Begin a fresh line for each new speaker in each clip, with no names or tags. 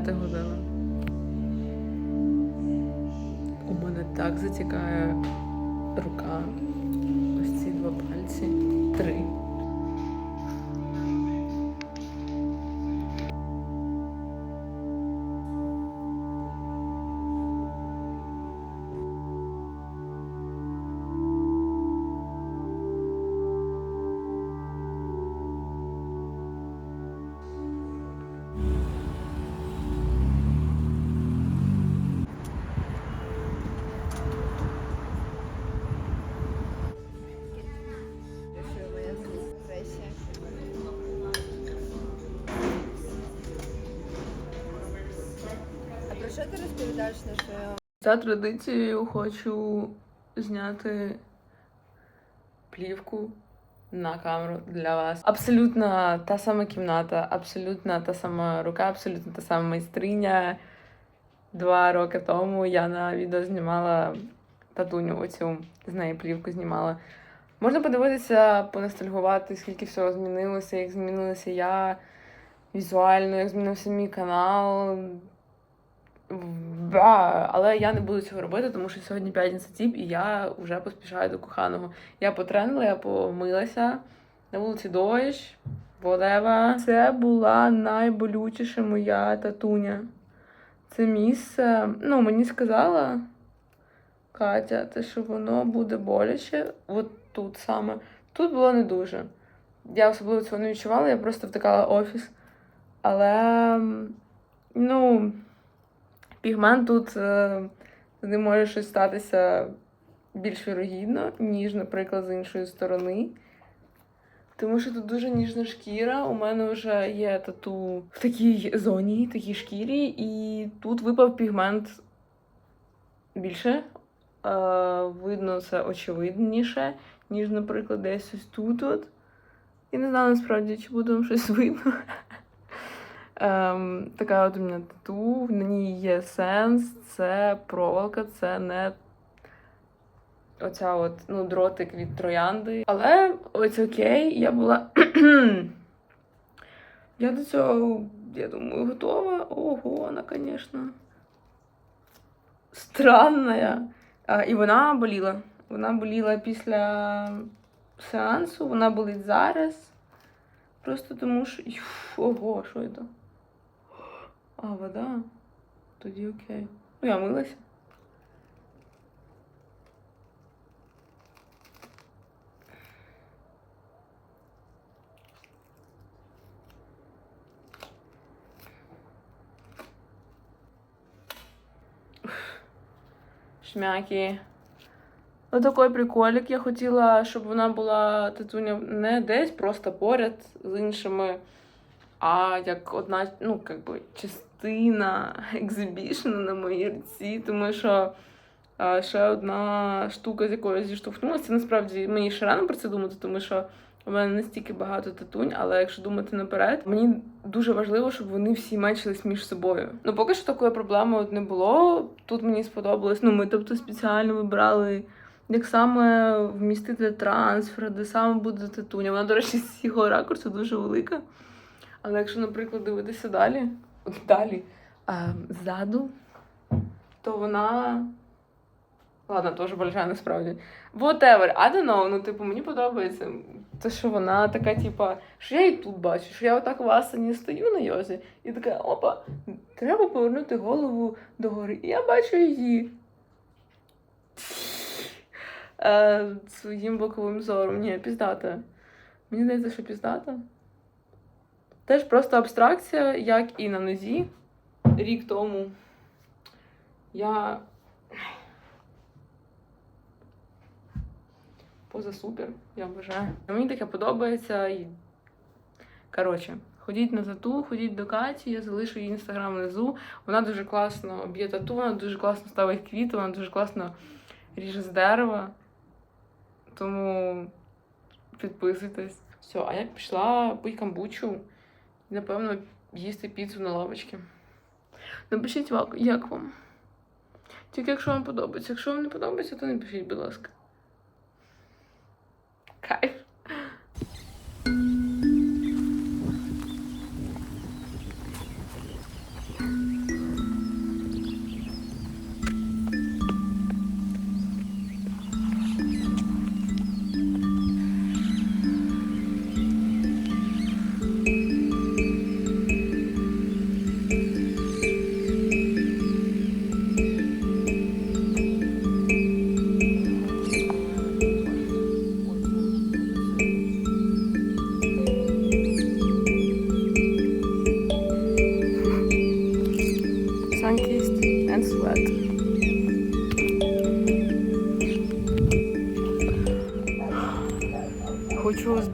9 година. У мене так затікає рука. За традицією хочу зняти плівку на камеру для вас. Абсолютно та сама кімната, абсолютно та сама рука, абсолютно та сама майстриня. Два роки тому я на відео знімала татуню оцю, з неї плівку знімала. Можна подивитися, поностальгувати, скільки всього змінилося, як змінилася я візуально, як змінився мій канал. Ба, але я не буду цього робити, тому що сьогодні п'ятниця тіп, і я вже поспішаю до коханого. Я потренила, я помилася. На вулиці дощ, whatever. Це була найболючіша моя татуня. Це місце. Ну, мені сказала Катя, те, що воно буде боляче. От тут саме. Тут було не дуже. Я особливо цього не відчувала, я просто втикала офіс. Але, ну. Пігмент тут е, з може щось статися більш вірогідно, ніж, наприклад, з іншої сторони. Тому що тут дуже ніжна шкіра. У мене вже є тату в такій зоні, такій шкірі, і тут випав пігмент більше. Е, видно це очевидніше, ніж, наприклад, десь ось тут. От. І не знаю насправді, чи буде вам щось видно. Ем, така от у мене тату, на ній є сенс, це проволока, це не оця от, ну, дротик від троянди. Але ось окей, я була. я до цього, я думаю, готова. Ого, вона, звісно. Странна. І вона боліла. Вона боліла після сеансу, вона болить зараз. Просто тому що. Ого, що це? А, вода? Тоді окей. Ну, я милася. Шмяки. Отакий приколик. Я хотіла, щоб вона була татуня не десь, просто поряд з іншими а як одна, ну, як би, частина екзибішну на моїй руці, тому що а, ще одна штука, з якою я зіштовхнулася, насправді мені ще рано про це думати, тому що у мене настільки багато татунь, але якщо думати наперед, мені дуже важливо, щоб вони всі мечились між собою. Ну, поки що такої проблеми от не було. Тут мені сподобалось. Ну, ми тобто спеціально вибрали. Як саме вмістити трансфер, де саме буде татуня. Вона, до речі, з цього ракурсу дуже велика. Але якщо, наприклад, дивитися далі, далі, а, ззаду, то вона. Ладно, теж большая насправді. Whatever, I don't know, ну, типу, мені подобається. Те, що вона така, типа, що я і тут бачу, що я отак в асані стою на йозі, і така, опа, треба повернути голову догори. І я бачу її. Е, своїм боковим зором. Ні, піздата. Мені здається, що піздата. Теж просто абстракція, як і на нозі. Рік тому я поза супер, я вважаю. Мені таке подобається. І Коротше, ходіть на тату, ходіть до Каті, я залишу її інстаграм внизу. Вона дуже класно б'є тату, вона дуже класно ставить квіти, вона дуже класно ріже з дерева. Тому підписуйтесь. Все, а я пішла пити камбучу напевно, їсти піцу на лавочці. Напишіть, як вам. Тільки якщо вам подобається. Якщо вам не подобається, то не пишіть, будь ласка. Кайф.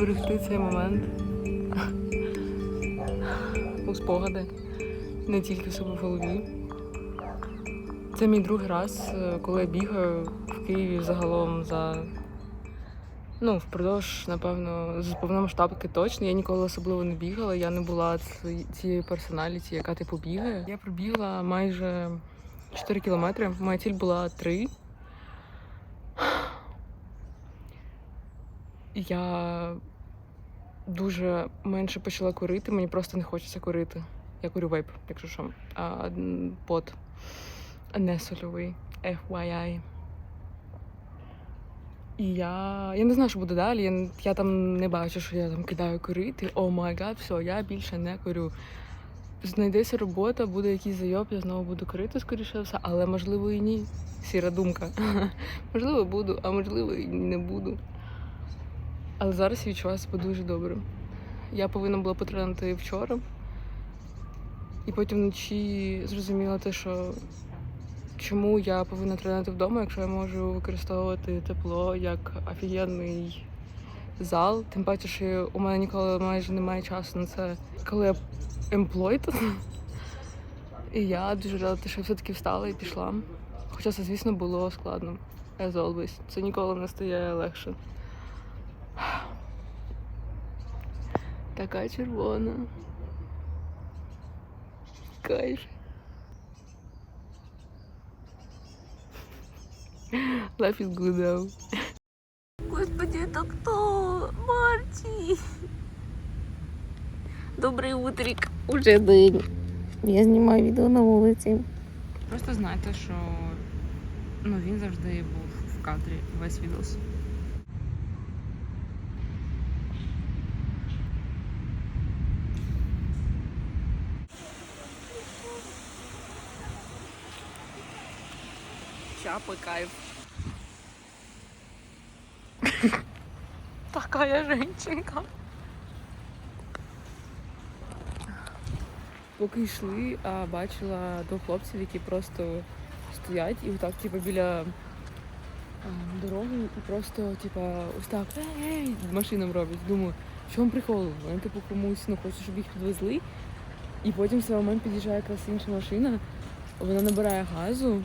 Зберегти цей момент у спогади, не тільки в себе в голові. Це мій другий раз, е, коли я бігаю в Києві загалом за ну, впродовж, напевно, з повномасштабки точно. Я ніколи особливо не бігала. Я не була цією персоналіті, яка типу бігає. Я пробігла майже 4 кілометри. Моя ціль була 3. Я дуже менше почала курити, мені просто не хочеться курити. Я курю вейп, якщо що. А. А не сольовий. FYI. І я, я не знаю, що буде далі. Я, я там не бачу, що я там кидаю курити. О май гад, все, я більше не курю. Знайдеться робота, буде якийсь зайоб, я знову буду курити, скоріше все, але можливо і ні. Сіра думка. можливо, буду, а можливо, і не буду. Але зараз я відчуваю себе дуже добре. Я повинна була потренувати вчора, і потім вночі зрозуміла те, що чому я повинна тренувати вдома, якщо я можу використовувати тепло як офігенний зал. Тим паче, що у мене ніколи майже немає часу на це, коли я employed. І я дуже рада, що я все-таки встала і пішла. Хоча це, звісно, було складно. As always. Це ніколи не стає легше. Така червона. Кайф. Life is good now.
Господи, это кто? Марти! Добрий утрик. Уже день. Я знімаю відео на вулиці.
Просто знайте, що ну, він завжди був в кадрі весь відос. Чапи кайф. Такая женщинка. Поки йшли, а бачила двох хлопців, які просто стоять і отак, типу, біля а, дороги і просто, типу, ось так ей, машинам роблять. Думаю, в чому прикол? Вони типу комусь ну, хочуть, щоб їх підвезли. І потім в цей момент під'їжджає якраз інша машина, вона набирає газу,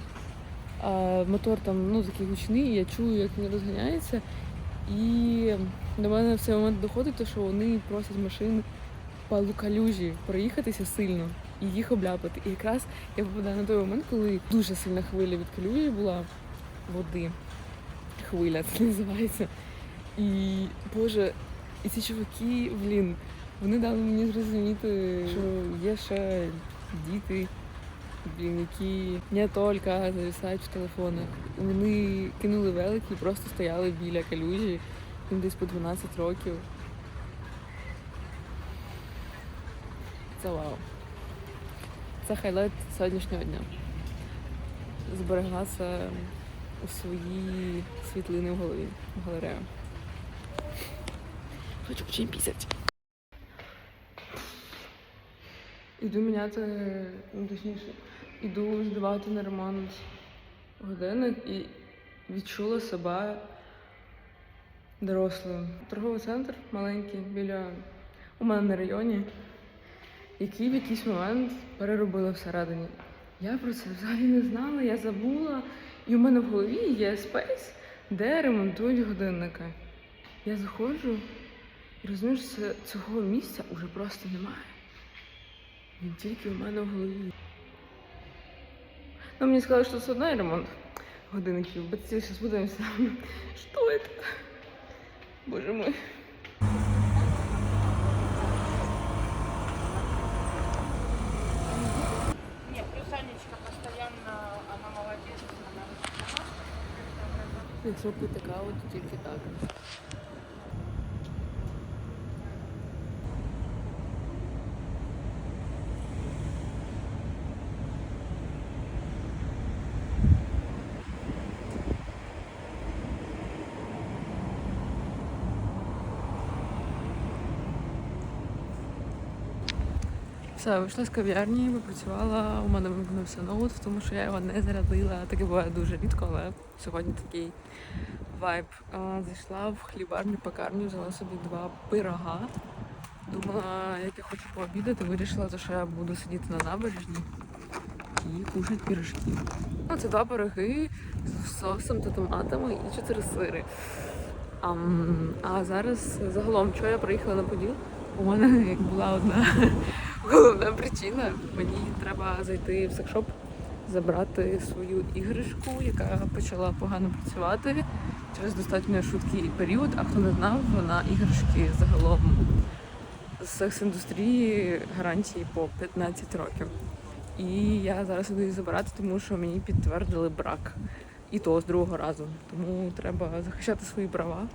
а мотор там ну, такий гучний, я чую, як він розганяється. І до мене в цей момент доходить, що вони просять машин по калюжі проїхатися сильно і їх обляпати. І якраз я попадаю на той момент, коли дуже сильна хвиля від калюжі була води. Хвиля це називається. І Боже, і ці чуваки, блін, вони дали мені зрозуміти, що є ще діти, блін, які не тільки зависають в телефонах. Вони кинули велики і просто стояли біля калюжі, їм десь по 12 років. Це вау. Це хайлайт сьогоднішнього дня. Зберегла це у свої світлини в голові, в галерею. Хочу почати пісять. Іду міняти, ну точніше, іду здавати на ремонт годинник і відчула себе дорослою. Торговий центр маленький біля у мене на районі, які в якийсь момент переробили всередині. Я про це взагалі не знала, я забула. І у мене в голові є спейс, де ремонтують годинники. Я заходжу і розумію, що цього місця уже просто немає. Він тільки у мене в голові. Ну, мені сказали, що це одна ремонт годинників. Батьки зараз подивимося. Що це? Боже мой.
Нет, плюс Анечка постоянно, она молодец, она
Якщо каву, то тільки так.
Все, вийшла з кав'ярні, попрацювала. У мене вимкнувся ноут, тому що я його не зарядила. Таке буває дуже рідко, але сьогодні такий вайб. Зайшла в хлібарню, пекарню, взяла собі два пирога. Думала, як я хочу пообідати, вирішила, що я буду сидіти на набережні і кушати пірожки. Ну, це два пироги з соусом та томатами і чотири сири. Ам, а зараз загалом, чого я приїхала на Поділ? У мене була одна головна причина. Мені треба зайти в секшоп, забрати свою іграшку, яка почала погано працювати через достатньо швидкий період. А хто не знав, вона іграшки загалом з секс-індустрії гарантії по 15 років. І я зараз іду її забирати, тому що мені підтвердили брак. І то з другого разу. Тому треба захищати свої права.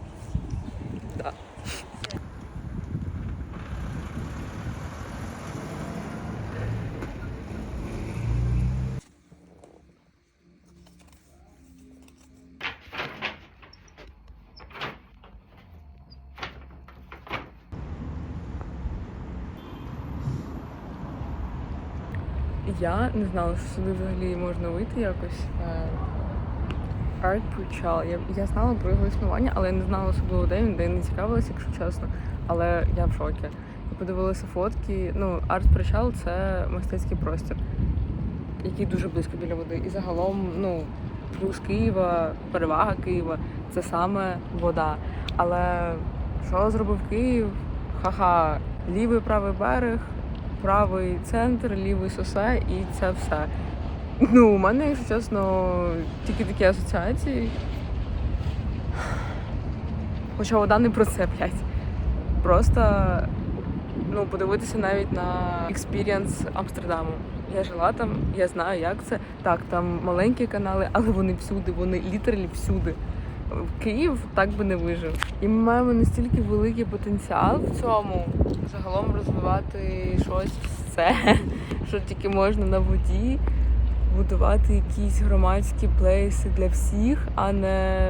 Да. Я не знала, що сюди взагалі можна вийти якось. Е, Art Причал. Я, я знала про його існування, але я не знала особливо, де він, де не цікавилася, якщо чесно. Але я в шокі. Я подивилася фотки. Ну, Арт Причал це мистецький простір, який дуже близько біля води. І загалом, ну, плюс Києва, перевага Києва це саме вода. Але що зробив Київ? Ха-ха, лівий правий берег, правий центр, лівий сосе і це все. Ну, у мене, якщо чесно, тільки такі асоціації. Хоча вода не про це, блядь. Просто ну, подивитися навіть на експірієнс Амстердаму. Я жила там, я знаю, як це. Так, там маленькі канали, але вони всюди, вони літералі всюди. Київ так би не вижив. І ми маємо настільки великий потенціал в цьому загалом розвивати щось все, що тільки можна на воді, будувати якісь громадські плейси для всіх, а не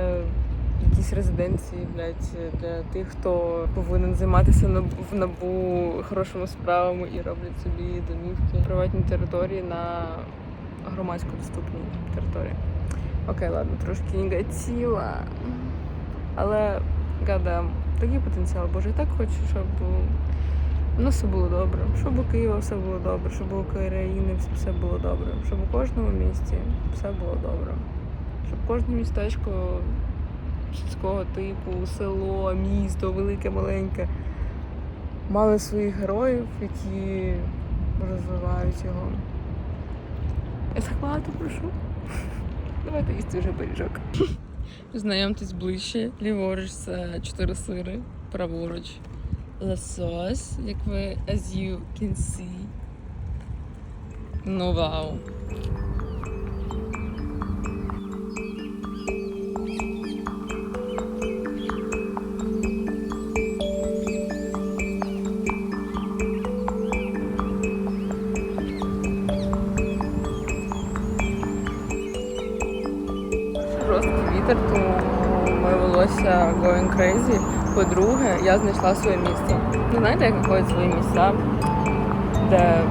якісь резиденції блядь, для тих, хто повинен займатися в набу хорошими справами і роблять собі домівки, приватні території на громадсько доступній території. Окей, ладно, трошки негатива. Але гадам, такий потенціал. Боже, я так хочу, щоб у нас все було добре, щоб у Києва все було добре, щоб у країни все було добре, щоб у кожному місті все було добре. Щоб кожне містечко сільського типу, село, місто, велике, маленьке, мали своїх героїв, які розвивають його. Я так багато прошу. Давайте їсти вже пиріжок. Знайомтесь ближче. Ліворуч це чотири сири, праворуч лосось, як ви as you can see. Ну вау. По-друге, я знайшла своє місце. Не знаєте, як виходять свої місця, де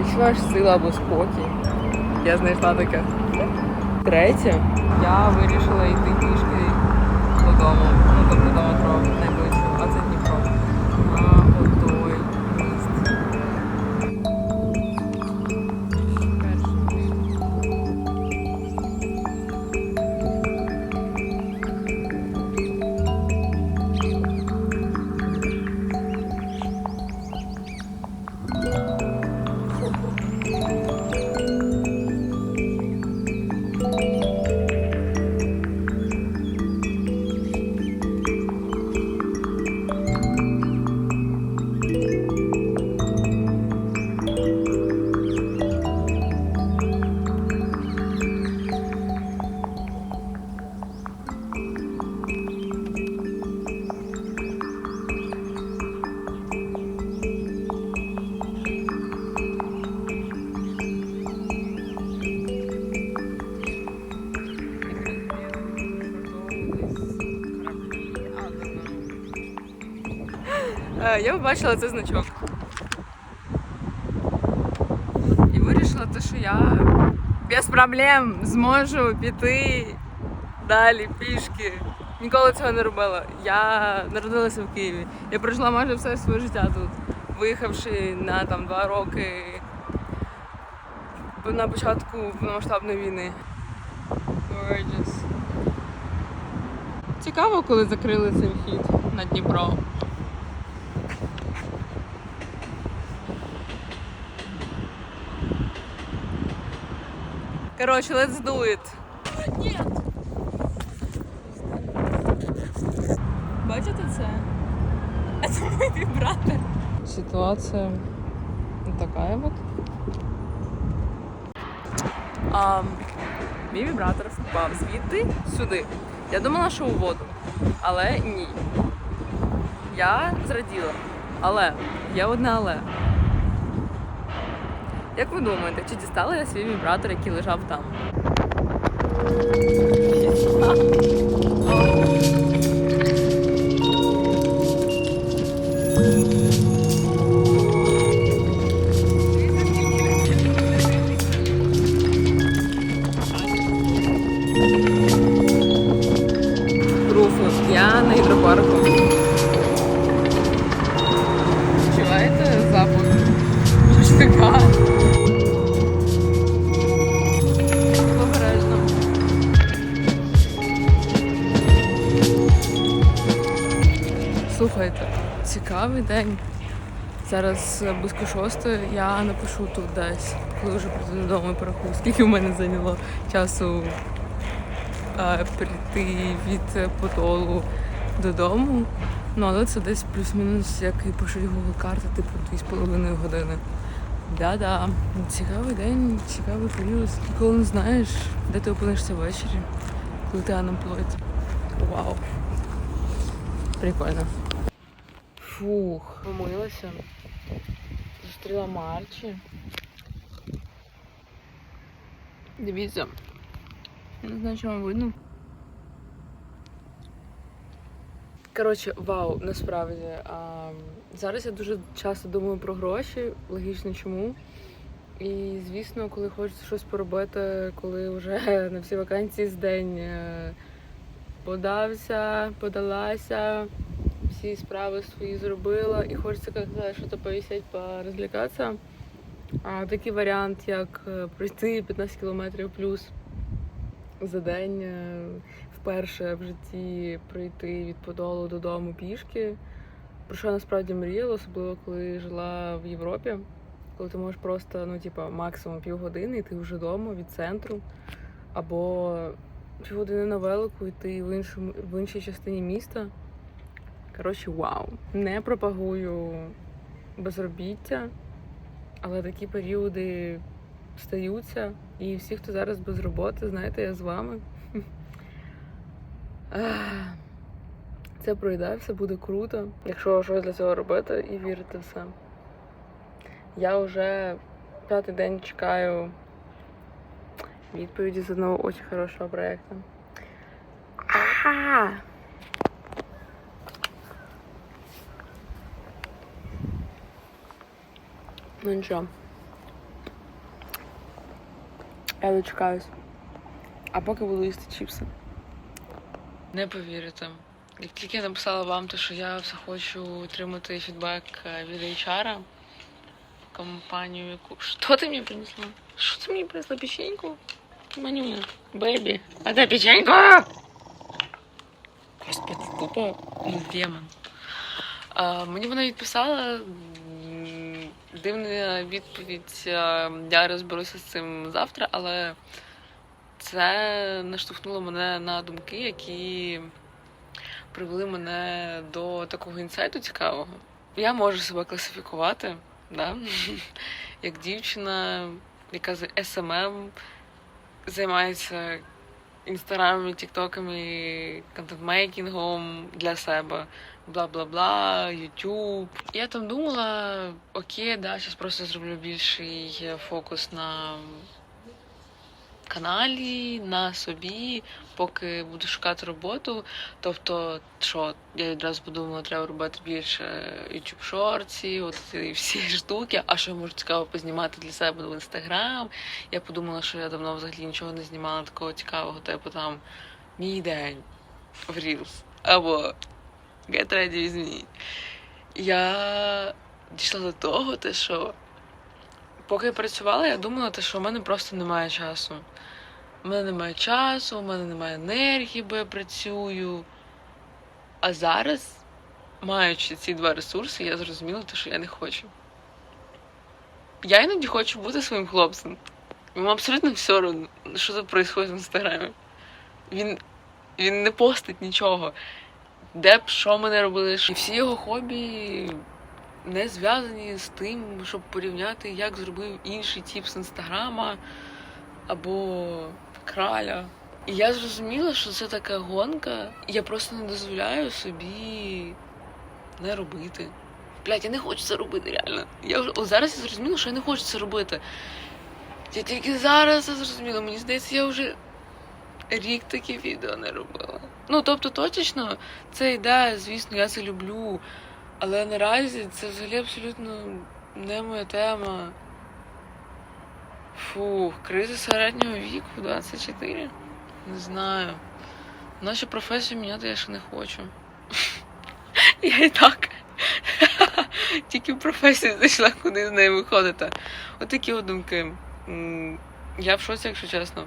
відчуваєш силу або спокій. Я знайшла таке. Третє, я вирішила йти пішки додому. Ну, тобто до метро Я побачила цей значок. І вирішила, те, що я без проблем зможу піти далі пішки. Ніколи цього не робила. Я народилася в Києві. Я прожила майже все своє життя тут, виїхавши на там два роки на початку повномасштабної війни. Gorgeous. Цікаво, коли закрили цей вхід на Дніпро. Короче, let's do it. Нет. Бачите це? Это мой вибратор. Ситуация вот такая вот. А, мій вібратор впав звідти сюди. Я думала, що у воду, але ні. Я зраділа. Але є одне але. Як ви думаєте, чи дістала я свій вібратор, який лежав там? Слухайте, цікавий день. Зараз е, близько шостої я напишу тут десь, коли вже прийду додому і порахую, скільки в мене зайняло часу е, прийти від Подолу додому. Ну, але це десь плюс-мінус, як і пишуть Google карти, типу 2,5 години. Да-да, цікавий день, цікавий період. Коли не знаєш, де ти опинишся ввечері, коли ти unemployed. Вау. Прикольно. Фух, помилася. Зустріла Марчі. Дивіться. Не знаю, чи вам видно. Коротше, вау, насправді. А, зараз я дуже часто думаю про гроші, логічно чому. І звісно, коли хочеться щось поробити, коли вже на всі вакансії з день е, подався, подалася, всі справи свої зробила, і хочеться як щось повісять, порозлікатися. А такий варіант, як е, пройти 15 кілометрів плюс за день е, вперше в житті прийти від Подолу додому пішки. Про що я насправді мріяла, особливо коли жила в Європі, коли ти можеш просто, ну, типа, максимум півгодини, і ти вже вдома від центру, або півгодини на велику, і ти в іншому в іншій частині міста. Коротше, вау. Не пропагую безробіття, але такі періоди стаються. І всі, хто зараз без роботи, знаєте, я з вами. Це пройде, все буде круто. Якщо щось для цього робити і вірити в це. Я вже п'ятий день чекаю відповіді з одного дуже хорошого проєкту. А! Ну нічого. Я дочекаюсь. А поки буду їсти чіпси. Не повірите. Як тільки я написала вам, то що я все хочу отримати фідбек е, від HR, компанію, яку. Що ти мені принесла? Що ти мені принесла печеньку? Манюня, бейбі. А де печеньку? Господи, тупо демон. А, мені вона відписала. Дивна відповідь. Я розберуся з цим завтра, але це наштовхнуло мене на думки, які привели мене до такого інсайту цікавого. Я можу себе класифікувати, да? як дівчина, яка з СММ займається інстаграмами, тіктоками, контентмейкінгом для себе, бла бла бла, Ютуб. Я там думала, окей, да, зараз просто зроблю більший фокус на каналі, на собі, поки буду шукати роботу. Тобто, що я відразу подумала, треба робити більше YouTube шорці, от ці всі штуки. А що я можу цікаво познімати для себе в інстаграм. Я подумала, що я давно взагалі нічого не знімала такого цікавого, типу там мій день в Reels або Get Ready With Me. Я дійшла до того, те, що поки я працювала, я думала, те, що в мене просто немає часу. У мене немає часу, у мене немає енергії, бо я працюю. А зараз, маючи ці два ресурси, я зрозуміла, те, що я не хочу. Я іноді хочу бути своїм хлопцем. Йому абсолютно все одно, що тут відбувається в інстаграмі. Він, він не постить нічого. Де б що ми не робили, і всі його хобі не зв'язані з тим, щоб порівняти, як зробив інший тіп з інстаграма або краля. І я зрозуміла, що це така гонка, я просто не дозволяю собі не робити. Блядь, я не хочу це робити, реально. Я вже, от зараз я зрозуміла, що я не хочу це робити. Я тільки зараз це зрозуміла. Мені здається, я вже рік такі відео не робила. Ну, тобто, точечно, це ідея, звісно, я це люблю. Але наразі це взагалі абсолютно не моя тема. Фух, криза середнього віку 24. Не знаю. Нашу професію міняти я ще не хочу. Я і так. Тільки в професію зайшла, куди з нею виходити. Отакі от думки. Я в шоці, якщо чесно.